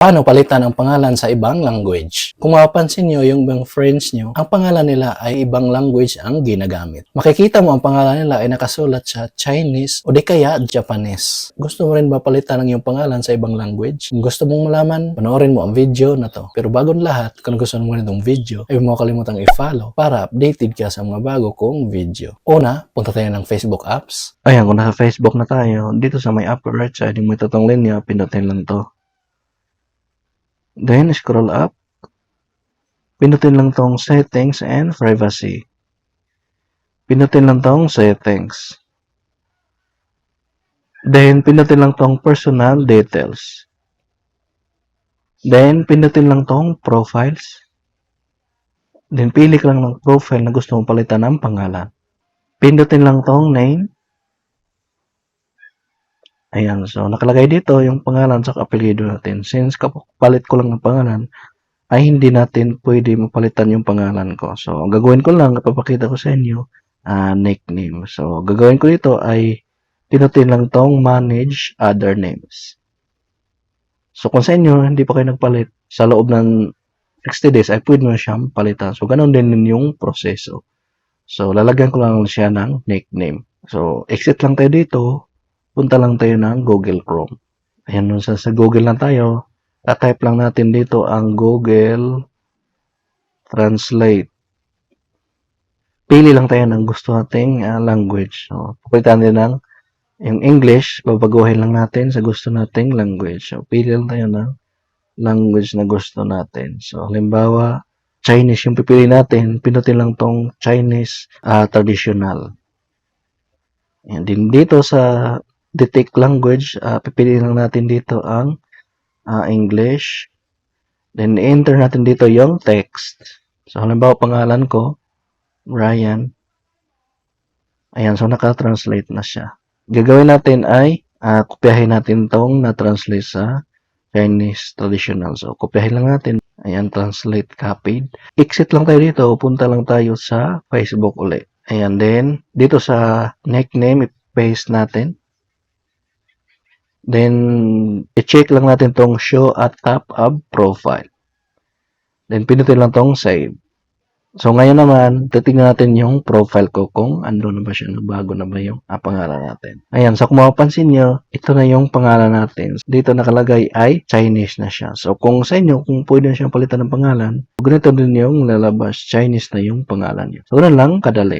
Paano palitan ang pangalan sa ibang language? Kung mapapansin nyo, yung ibang friends nyo, ang pangalan nila ay ibang language ang ginagamit. Makikita mo ang pangalan nila ay nakasulat sa Chinese o di kaya Japanese. Gusto mo rin ba palitan ang iyong pangalan sa ibang language? Kung gusto mong malaman, panoorin mo ang video na to. Pero bago lahat, kung gusto mo rin itong video, ay mo kalimutang i-follow para updated ka sa mga bago kong video. Una, punta tayo ng Facebook apps. Ayan, kung nasa Facebook na tayo, dito sa may upper right side, yung may tatong linya, pindutin lang to. Then, scroll up. Pinutin lang tong settings and privacy. Pinutin lang tong settings. Then, pinutin lang tong personal details. Then, pinutin lang tong profiles. Then, pili lang ng profile na gusto mong palitan ng pangalan. Pindutin lang tong name. Ayan, so nakalagay dito yung pangalan sa apelyido natin. Since kapalit ko lang ng pangalan, ay hindi natin pwede mapalitan yung pangalan ko. So, ang gagawin ko lang, papakita ko sa inyo, ah, nickname. So, gagawin ko dito ay pinutin lang tong manage other names. So, kung sa inyo, hindi pa kayo nagpalit sa loob ng 60 days, ay pwede mo siyang palitan. So, ganun din yung proseso. So, lalagyan ko lang siya ng nickname. So, exit lang tayo dito. Punta lang tayo ng Google Chrome. Ayan, nun sa, sa Google lang tayo. At-type lang natin dito ang Google Translate. Pili lang tayo ng gusto nating ah, language. So, pupilitan din ng yung English, babaguhin lang natin sa gusto nating language. So, pili lang tayo ng language na gusto natin. So, halimbawa, Chinese yung pipili natin, pinutin lang tong Chinese ah, traditional. And din dito sa detect language, ah, pipiliin lang natin dito ang ah, English. Then, enter natin dito yung text. So, halimbawa, pangalan ko, Ryan. Ayan, so naka-translate na siya. Gagawin natin ay, ah, kopyahin natin tong na-translate sa Chinese traditional. So, kopyahin lang natin. Ayan, translate copied. Exit lang tayo dito. Punta lang tayo sa Facebook ulit. Ayan, then, dito sa nickname, i-paste natin. Then, i-check lang natin tong show at top of profile. Then, pinutin lang tong save. So, ngayon naman, titignan natin yung profile ko kung ano na ba siya, bago na ba yung ah, pangalan natin. Ayan, so kung mapapansin nyo, ito na yung pangalan natin. Dito nakalagay ay Chinese na siya. So, kung sa inyo, kung pwede na siyang palitan ng pangalan, ganito din yung lalabas, Chinese na yung pangalan nyo. So, ganun lang, kadali.